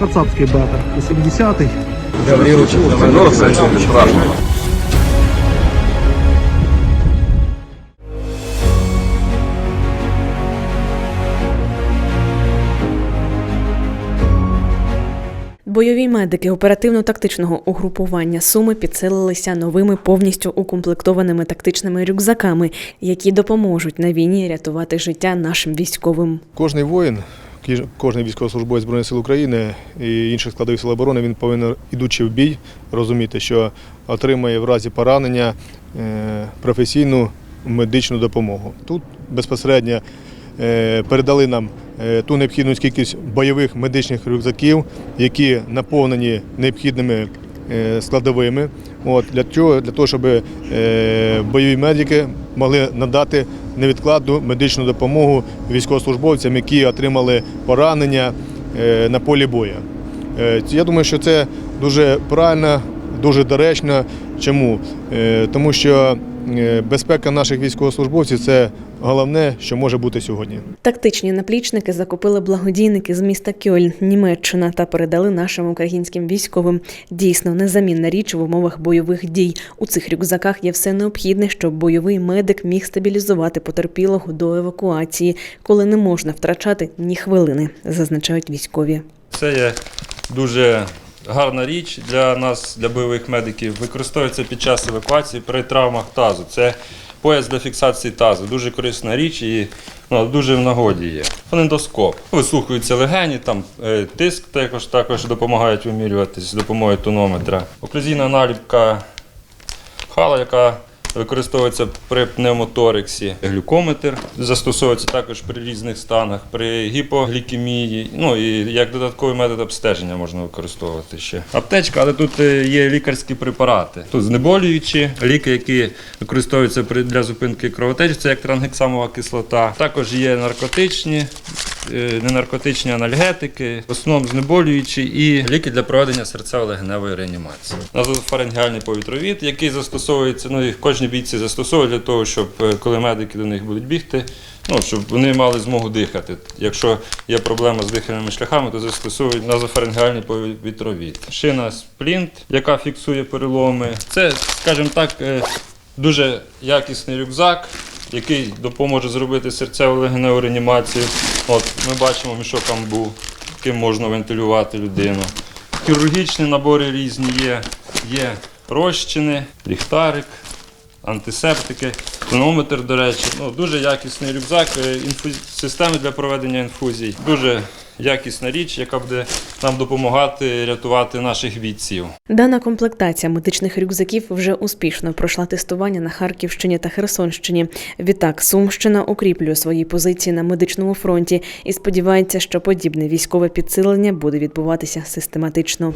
Кацапський бетер, 80-й. Бойові медики оперативно-тактичного угрупування Суми підсилилися новими повністю укомплектованими тактичними рюкзаками, які допоможуть на війні рятувати життя нашим військовим. Кожний воїн, кожен військовослужбовець Збройних сил України і інших складових сил оборони, він повинен, ідучи в бій, розуміти, що отримає в разі поранення е, професійну медичну допомогу. Тут безпосередньо е, передали нам е, ту необхідну кількість бойових медичних рюкзаків, які наповнені необхідними складовими. От, для, чого? для того, щоб бойові медики могли надати невідкладну медичну допомогу військовослужбовцям, які отримали поранення е, на полі бою. Е, Я думаю, що це дуже правильно, дуже доречно. Чому? Е, Тому що безпека наших військовослужбовців це головне, що може бути сьогодні. Тактичні наплічники закупили благодійники з міста Кьольн, Німеччина, та передали нашим українським військовим. Дійсно, незамінна річ в умовах бойових дій. У цих рюкзаках є все необхідне, щоб бойовий медик міг стабілізувати потерпілого до евакуації, коли не можна втрачати ні хвилини, зазначають військові. Це є дуже гарна річ для нас, для бойових медиків. Використовується під час евакуації при травмах тазу. Це пояс для фіксації тазу. Дуже корисна річ і ну, дуже в нагоді є. Фонендоскоп. Висухуються легені, там е, тиск також, також допомагають вимірюватись з допомогою тонометра. Оклюзійна наліпка хала, яка використовується при пневмоторексі. Глюкометр застосовується також при різних станах, при гіпоглікемії. Ну і як додатковий метод обстеження можна використовувати ще. Аптечка, але тут е, є лікарські препарати. Тут знеболюючі ліки, які використовуються для зупинки кровотечі, це як трангексамова кислота. Також є наркотичні. Е, Ненаркотичні анальгетики, в основному знеболюючі і ліки для проведення серцево-легеневої реанімації. Назофарингеальний повітровід, який застосовується, ну і кожні бійці застосовують для того, щоб е, коли медики до них будуть бігти, ну щоб вони мали змогу дихати. Якщо є проблема з дихальними шляхами, то застосовують назофарингеальний повітровід. Шина сплінт, яка фіксує переломи. Це, скажімо так, е, дуже якісний рюкзак. Який допоможе зробити серцево-легеневу реанімацію. От ми бачимо мішок амбу, яким можна вентилювати людину. Хірургічні набори різні є. Є розчини, ліхтарик, антисептики, тонометр, до речі. Ну, дуже якісний рюкзак, е, інфуз... системи для проведення інфузій. Дуже якісна річ, яка буде нам допомагати рятувати наших бійців. Дана комплектація медичних рюкзаків вже успішно пройшла тестування на Харківщині та Херсонщині. Відтак, Сумщина укріплює свої позиції на медичному фронті і сподівається, що подібне військове підсилення буде відбуватися систематично.